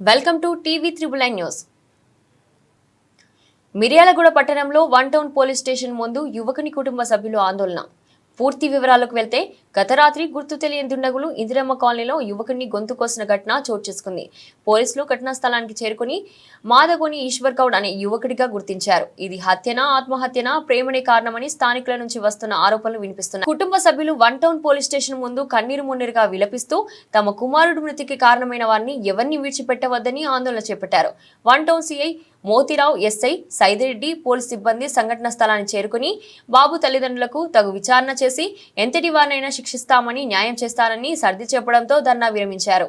Welcome to TV triple news. Miryalaguda పట్టణంలో one town police station ముందు యువకుని కుటుంబ సభ్యులు ఆందోళన. పూర్తి వివరాలకు వెళ్తే గత రాత్రి గుర్తు తెలియని దుండగులు ఇందిరమ్మ కాలనీలో యువకుడిని గొంతు కోసిన ఘటన చోటు చేసుకుంది. పోలీసులు ఘటనా స్థలానికి చేరుకుని మాదగోని ఈశ్వర్ గౌడ్ అనే యువకుడిగా గుర్తించారు. ఇది హత్యనా ఆత్మహత్యనా ప్రేమనే కారణమని స్థానికుల నుంచి వస్తున్న ఆరోపణలు వినిపిస్తున్నాయి. కుటుంబ సభ్యులు వన్ టౌన్ పోలీస్ స్టేషన్ ముందు కన్నీరు మున్నీరుగా విలపిస్తూ తమ కుమారుడు మృతికి కారణమైన వారిని ఎవరిని విడిచిపెట్టవద్దని ఆందోళన చేపట్టారు. One town CI Motirao SI Saidireddy police సిబ్బంది సంఘటన స్థలాన్ని చేరుకుని బాబు తల్లిదండ్రులకు తగు విచారణ చేసి ఎంతటి వారినైనా శిక్షిస్తామని న్యాయం చేస్తానని సర్ది చెప్పడంతో ధర్నా విరమించారు.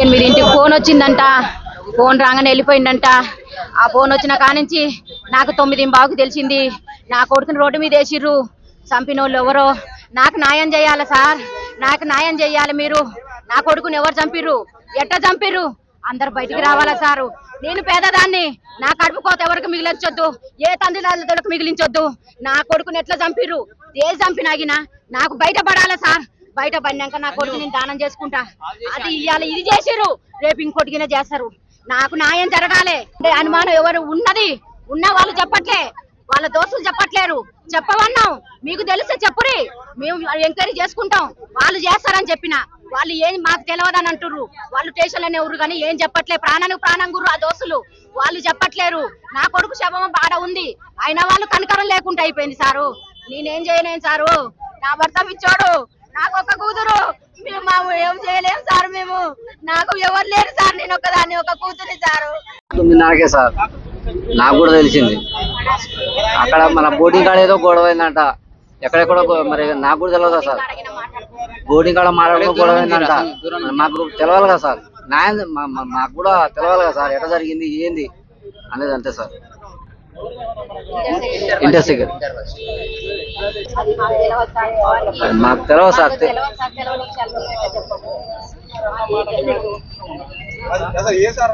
ఎనిమిదింటికి ఫోన్ వచ్చిందంట. ఫోన్ రాగానే వెళ్ళిపోయిందంట. ఆ ఫోన్ వచ్చిన కానించి నాకు తొమ్మిది బాగు తెలిసింది. నా కొడుకుని రోడ్డు మీద వేసిర్రు. చంపిన వాళ్ళు ఎవరో? నాకు న్యాయం చేయాలి సార్? నాకు న్యాయం చేయాలి మీరు. నా కొడుకుని ఎవరు చంపిర్రు? ఎట్ట చంపిర్రు? అందరు బయటికి రావాలా సారు? నేను పేదదాన్ని. నా కడుపు కోత ఎవరికి మిగిలించొద్దు? ఏ తండ్రి మిగిలించొద్దు? నా కొడుకుని ఎట్లా చంపిర్రు? ఏ చంపినాగినా నాకు బయట పడాలా సార్? బయట పడినాక నా కొడుకు నేను దానం చేసుకుంటా. అది ఇవాళ ఇది చేసిర్రు. రేపు ఇంకోటికినే చేస్తారు. నాకు న్యాయం జరగాలి. అనుమానం ఎవరు ఉన్నది? ఉన్న వాళ్ళు చెప్పట్లే. వాళ్ళ దోస్తులు చెప్పట్లేరు. చెప్పవన్నాం మీకు తెలిస్తే చెప్పురి. మేము ఎంక్వైరీ చేసుకుంటాం. వాళ్ళు చేస్తారని చెప్పిన. వాళ్ళు ఏం మాకు తెలియదని అంటుర్రు. వాళ్ళు స్టేషన్లోనే ఎవరు కానీ ఏం చెప్పట్లే. ప్రాణానికి ప్రాణం గురు ఆ దోస్తులు. వాళ్ళు చెప్పట్లేరు. నా కొడుకు శవం బాడ ఉంది. అయినా వాళ్ళు కనకరం లేకుండా అయిపోయింది సారు. నేనేం చేయలేను సారు. నా భర్త పిచ్చోడు. నాకు ఒక కూతురు. మేము ఏం చేయలేము సార్ మేము. నాకు ఎవరు లేరు సార్ నేను ఒకదాన్ని ఒక కూతురి సారు. తొమ్మిదిన్నరకే సార్. నాకు కూడా తెలిసింది. అక్కడ మన బోటింగ్ కాడ ఏదో గొడవ అయిందంట. ఎక్కడెక్కడో మరి నాకు కూడా తెలియదు సార్? బోటింగ్ కాడ మాట్లాడుకో గొడవ అయిందంట. మాకు తెలవాలి కదా సార్. న్యాయం మాకు కూడా తెలవాలి కదా సార్. ఎట్లా జరిగింది ఏంది? అనేది అంతే సార్. ఇంట్రెస్టింగ్ మాకు తెలియదు సార్. తె- తెలియదు సార్. తెలియదు చెప్పండి. అసలు ఏ సార్